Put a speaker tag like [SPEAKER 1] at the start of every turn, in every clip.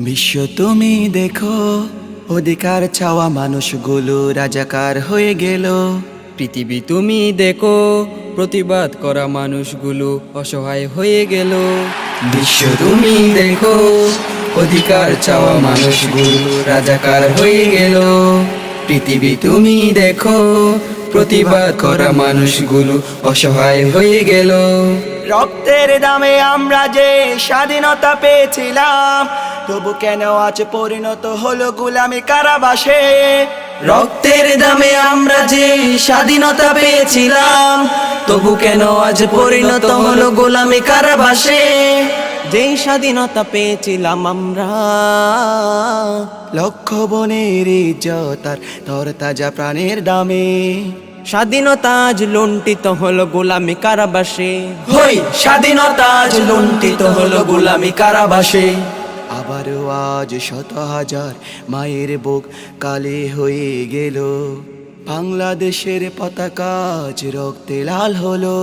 [SPEAKER 1] বিশ্ব তুমি দেখো, অধিকার চাওয়া মানুষগুলো রাজাকার হয়ে গেল।
[SPEAKER 2] পৃথিবী তুমি দেখো, প্রতিবাদ করা মানুষগুলো অসহায় হয়ে গেল।
[SPEAKER 1] বিশ্ব তুমি দেখো, অধিকার চাওয়া মানুষগুলো রাজাকার হয়ে গেল। পৃথিবী তুমি দেখো, প্রতিবাদ করা মানুষগুলো অসহায় হয়ে গেল। রক্তের দামে আমরা যে স্বাধীনতা পেয়েছিলাম, তবু কেন আজ পরিণত হলো গুলামি কারাবাসে? রক্তের দামে আমরা যে স্বাধীনতা পেয়েছিলাম, তবু কেন আজ পরিণত হলো গোলামি কারাবাসে?
[SPEAKER 2] যেই স্বাধীনতা পেয়েছিলাম আমরা
[SPEAKER 1] লক্ষ বনের ইজ্জতার তর তাজা প্রাণের দামে।
[SPEAKER 2] স্বাধীনতা আজ লুণ্ঠিত হলো গোলামি কারাবাসে।
[SPEAKER 1] হই স্বাধীনতা আজ লুণ্ঠিত হলো গোলামি কারাবাসে। আবারও আজ শত হাজার মায়ের বুক কালে হয়ে গেল। বাংলাদেশের পতাকা আজ রক্তে লাল হলো।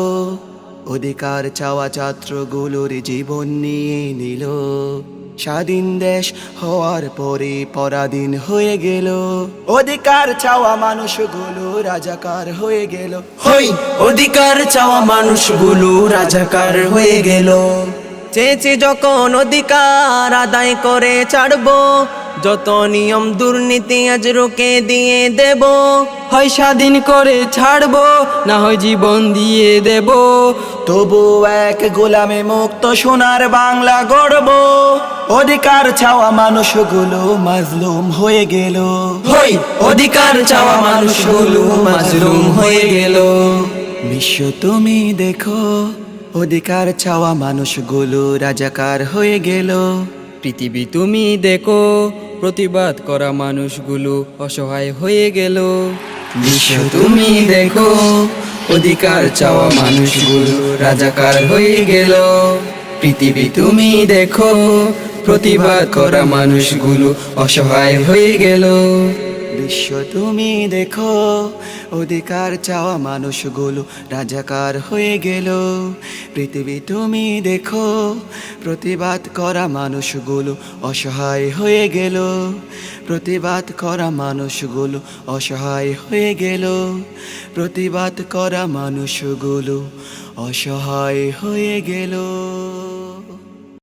[SPEAKER 1] অধিকার চাওয়া ছাত্রগুলোর জীবন নিয়ে নিল। স্বাধীন দেশ হওয়ার পরে পরাধীন হয়ে গেল। অধিকার চাওয়া মানুষগুলো রাজাকার হয়ে গেল। হই অধিকার চাওয়া মানুষগুলো রাজাকার হয়ে গেল।
[SPEAKER 2] চেয়েছি যখন অধিকার আদায় করে ছাড়বো যত নিয়ম দুর্নীতি আজ রুকে দিয়ে দেব হয় স্বাধীন করে ছাড়বো না হয় জীবন দিয়ে দেব।
[SPEAKER 1] তবু এক গোলামে মুক্ত সোনার বাংলা গড়ব অধিকার চাওয়া মানুষগুলো মাজলুম হয়ে গেল। হই অধিকার চাওয়া মানুষগুলো মাজলুম হয়ে গেল। বিশ্ব তুমি দেখো অধিকার চাওয়া মানুষগুলো রাজাকার হয়ে গেল।
[SPEAKER 2] পৃথিবী তুমি দেখো প্রতিবাদ করা মানুষগুলো অসহায় হয়ে গেল।
[SPEAKER 1] বিশ্ব তুমি দেখো, অধিকার চাওয়া মানুষগুলো রাজাকার হয়ে গেল। পৃথিবী তুমি দেখো, প্রতিবাদ করা মানুষগুলো অসহায় হয়ে গেল। বিশ্ব তুমি দেখো। অধিকার চাওয়া মানুষগুলো রাজাকার হয়ে গেল। পৃথিবী তুমি দেখো, প্রতিবাদ করা মানুষগুলো অসহায় হয়ে গেল। প্রতিবাদ করা মানুষগুলো অসহায় হয়ে গেল। প্রতিবাদ করা মানুষগুলো অসহায় হয়ে গেল।